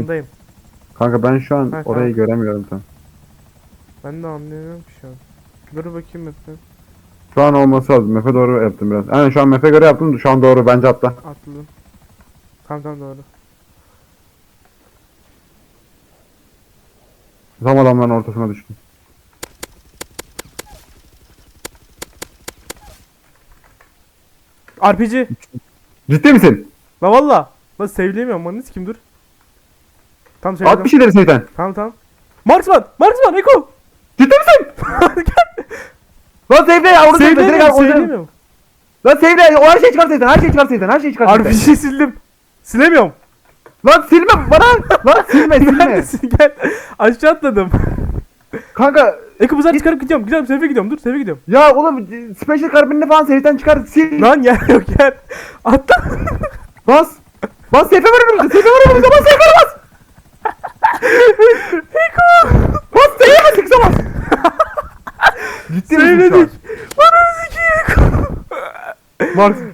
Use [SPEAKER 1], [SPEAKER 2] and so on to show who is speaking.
[SPEAKER 1] yandayım.
[SPEAKER 2] Kanka ben şu an
[SPEAKER 1] Ha,
[SPEAKER 2] orayı
[SPEAKER 1] tamam.
[SPEAKER 2] göremiyorum tam.
[SPEAKER 1] Ben de anlayamıyorum ki şu an. Dur bakayım Mete.
[SPEAKER 2] Şu an olması lazım. Mefe doğru yaptım biraz. Aynen şu an Mefe göre yaptım. Şu an doğru. Bence atla.
[SPEAKER 1] Atladım. Tamam tamam doğru.
[SPEAKER 2] Tam adamların ortasına düştüm.
[SPEAKER 1] RPG.
[SPEAKER 2] Ciddi misin?
[SPEAKER 1] La valla. Lan sevleyemiyorum. Manız kim dur. Tam
[SPEAKER 2] At
[SPEAKER 1] sevledim.
[SPEAKER 2] bir şeyleri Seyten.
[SPEAKER 1] Tamam tamam. Marksman! Marksman! Eko!
[SPEAKER 2] Ciddi misin? Lan Seyfe ya orada Seyfe. Direkt.
[SPEAKER 1] Sevleyemiyorum.
[SPEAKER 2] Lan Seyfe o her şey çıkar Seyten. Her şey çıkar Seyten. Her şey çıkar Seyten.
[SPEAKER 1] RPG'yi sildim. Silemiyorum.
[SPEAKER 2] Lan silme bana. Lan silme silme.
[SPEAKER 1] Neredesin? Gel. Aşağı atladım.
[SPEAKER 2] Kanka
[SPEAKER 1] Eko bu sefer çıkarıp gidiyorum. Gidiyorum. Seyfe gidiyorum. Dur Seyfe gidiyorum.
[SPEAKER 2] ya oğlum special karbonini falan Seyten çıkar. Sil.
[SPEAKER 1] Lan yer yok yer. Atla.
[SPEAKER 2] Bas. Bas Seyfe var önümüzde. Var önümüzde. Bas Seyfe bas.
[SPEAKER 1] Eko.
[SPEAKER 2] Bas Seyfe bas. Seyfe bas. Ciddi misin şu an?
[SPEAKER 1] Sevledik. Bana zeki Eko.
[SPEAKER 2] Mark